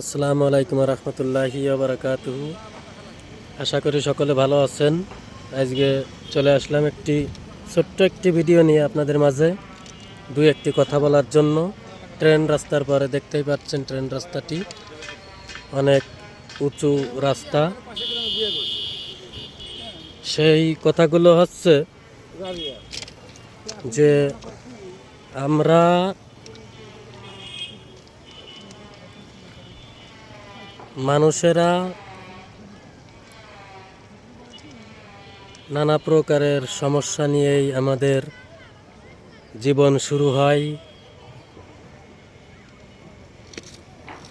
আসসালামু আলাইকুম রহমতুল্লাহি বারাকাত আশা করি সকলে ভালো আছেন। আজকে চলে আসলাম একটি ছোট্ট একটি ভিডিও নিয়ে আপনাদের মাঝে। দুই একটি কথা বলার জন্য। ট্রেন রাস্তার পরে দেখতেই পাচ্ছেন ট্রেন রাস্তাটি। অনেক উঁচু রাস্তা। সেই কথাগুলো হচ্ছে যে আমরা মানুষেরা নানা প্রকারের সমস্যা নিয়েই আমাদের জীবন শুরু হয়।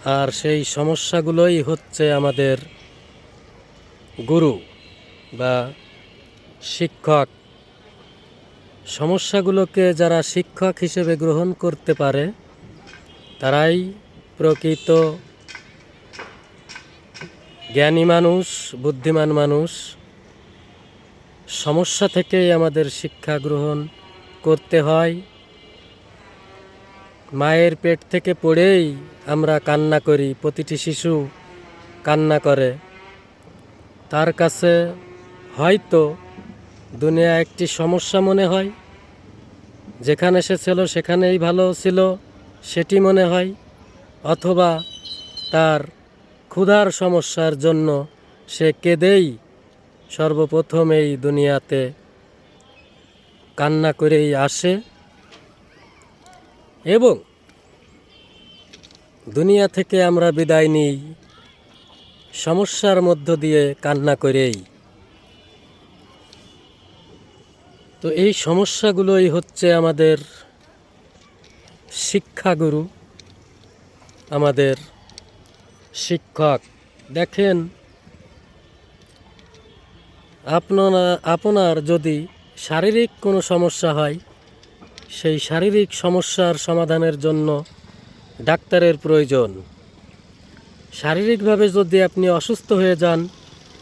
আর সেই সমস্যাগুলোই হচ্ছে আমাদের গুরু বা শিক্ষক। সমস্যাগুলোকে যারা শিক্ষক হিসেবে গ্রহণ করতে পারে, তারাই প্রকৃত জ্ঞানী মানুষ, বুদ্ধিমান মানুষ, সমস্যা থেকেই আমাদের শিক্ষা গ্রহণ করতে হয়। মায়ের পেট থেকে পড়েই আমরা কান্না করি, প্রতিটি শিশু কান্না করে। তার কাছে হয়তো দুনিয়া একটি সমস্যা মনে হয়, যেখানে সে ছিল সেখানেই ভালো ছিল, সেটি মনে হয়, অথবা তার ক্ষুধার সমস্যার জন্য সে কেঁদেই সর্বপ্রথম এই দুনিয়াতে কান্না করেই আসে এবং দুনিয়া থেকে আমরা বিদায় নিই, সমস্যার মধ্য দিয়ে কান্না করেই। তো এই সমস্যাগুলোই হচ্ছে আমাদের শিক্ষাগুরু, আমাদের শিক্ষক। দেখেন, আপনারা, আপনার যদি শারীরিক কোনো সমস্যা হয়, সেই শারীরিক সমস্যার সমাধানের জন্য ডাক্তারের প্রয়োজন। শারীরিকভাবে যদি আপনি অসুস্থ হয়ে যান,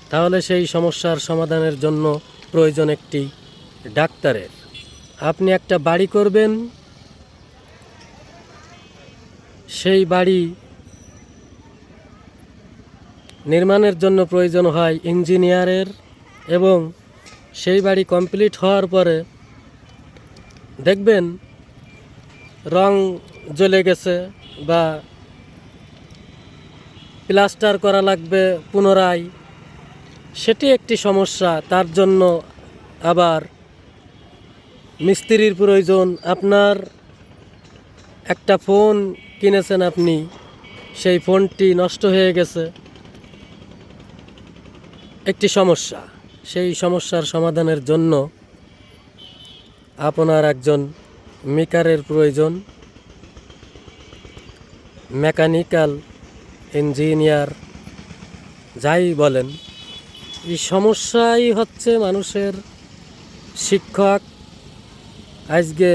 তাহলে সেই সমস্যার সমাধানের জন্য প্রয়োজন একটি ডাক্তারের। আপনি একটা বাড়ি করবেন, সেই বাড়ি নির্মাণের জন্য প্রয়োজন হয় ইঞ্জিনিয়ারের এবং সেই বাড়ি কমপ্লিট হওয়ার পরে দেখবেন রং জ্বলে গেছে বা প্লাস্টার করা লাগবে পুনরায়, সেটি একটি সমস্যা। তার জন্য আবার মিস্ত্রির প্রয়োজন। আপনার একটা ফোন কিনেছেন আপনি, সেই ফোনটি নষ্ট হয়ে গেছে। একটি সমস্যা। সেই সমস্যার সমাধানের জন্য আপনার একজন মেকারের প্রয়োজন। মেকানিক্যাল ইঞ্জিনিয়ার, যাই বলেন। এই সমস্যাই হচ্ছে মানুষের শিক্ষক। আজকে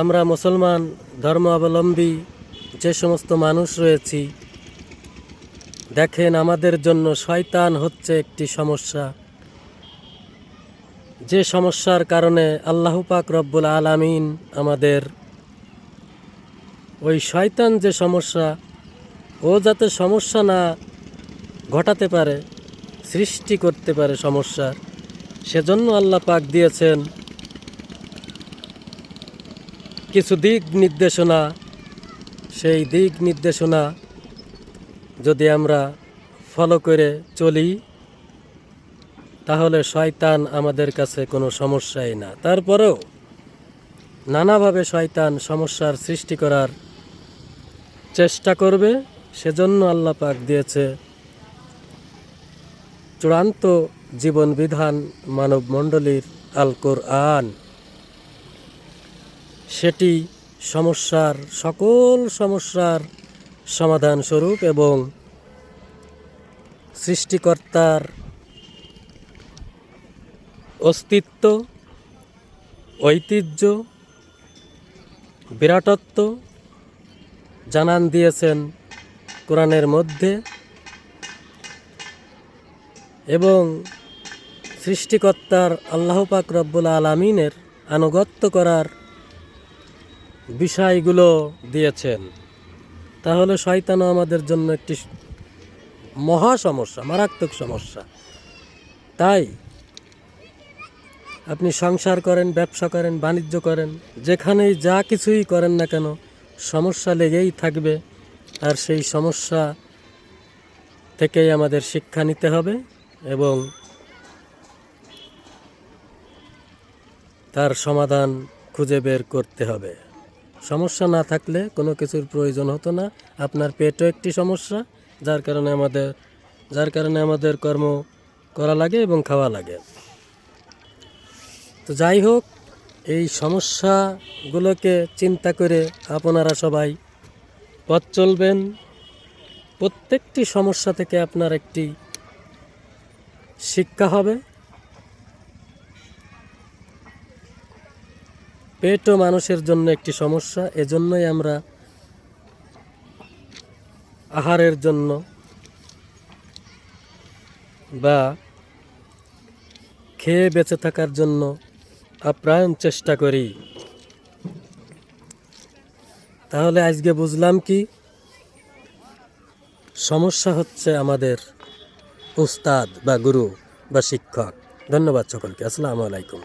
আমরা মুসলমান ধর্মাবলম্বী যে সমস্ত মানুষ রয়েছি দেখেন, আমাদের জন্য শয়তান হচ্ছে একটি সমস্যা। যে সমস্যার কারণে আল্লাহ পাক রব্বুল আলামিন আমাদের ওই শয়তান যে সমস্যা, ও যাতে সমস্যা না ঘটাতে পারে, সৃষ্টি করতে পারে সমস্যার সেজন্য আল্লাহ পাক দিয়েছেন কিছু দিক নির্দেশনা। সেই দিক নির্দেশনা যদি আমরা ফলো করে চলি, তাহলে শয়তান আমাদের কাছে কোনো সমস্যাই না। তারপরেও নানাভাবে শয়তান সমস্যার সৃষ্টি করার চেষ্টা করবে, সেজন্য আল্লাহ পাক দিয়েছে চূড়ান্ত জীবন বিধান মানব মণ্ডলীর আল সেটি সমস্যার, সকল সমস্যার সমাধান স্বরূপ এবং সৃষ্টিকর্তার অস্তিত্ব, ঐতিহ্য, বিরাটত্ব জানান দিয়েছেন কোরআনের মধ্যে এবং সৃষ্টিকর্তার আল্লাহ পাক রব্বুল আলমিনের আনুগত্য করার বিষয়গুলো দিয়েছেন। তাহলে শয়তানও আমাদের জন্য একটি মহা সমস্যা, মারাত্মক সমস্যা। তাই আপনি সংসার করেন, ব্যবসা করেন, বাণিজ্য করেন, যেখানেই যা কিছুই করেন না কেন, সমস্যা লেগেই থাকবে। আর সেই সমস্যা থেকেই আমাদের শিক্ষা নিতে হবে এবং তার সমাধান খুঁজে বের করতে হবে। সমস্যা না থাকলে কোনো কিছুর প্রয়োজন হতো না। আপনার পেটও একটি সমস্যা, যার কারণে আমাদের, যার কারণে আমাদের কর্ম করা লাগে এবং খাওয়া লাগে। তো যাই হোক, এই সমস্যাগুলোকে চিন্তা করে আপনারা সবাই পথ চলবেন। প্রত্যেকটি সমস্যা থেকে আপনার একটি শিক্ষা হবে। পেটও মানুষের জন্য একটি সমস্যা, এজন্যই আমরা আহারের জন্য বা খেয়ে বেঁচে থাকার জন্য আপ্রাণ চেষ্টা করি। তাহলে আজকে বুঝলাম কি? সমস্যা হচ্ছে আমাদের উস্তাদ বা গুরু বা শিক্ষক। ধন্যবাদ সকলকে। আসসালামু আলাইকুম।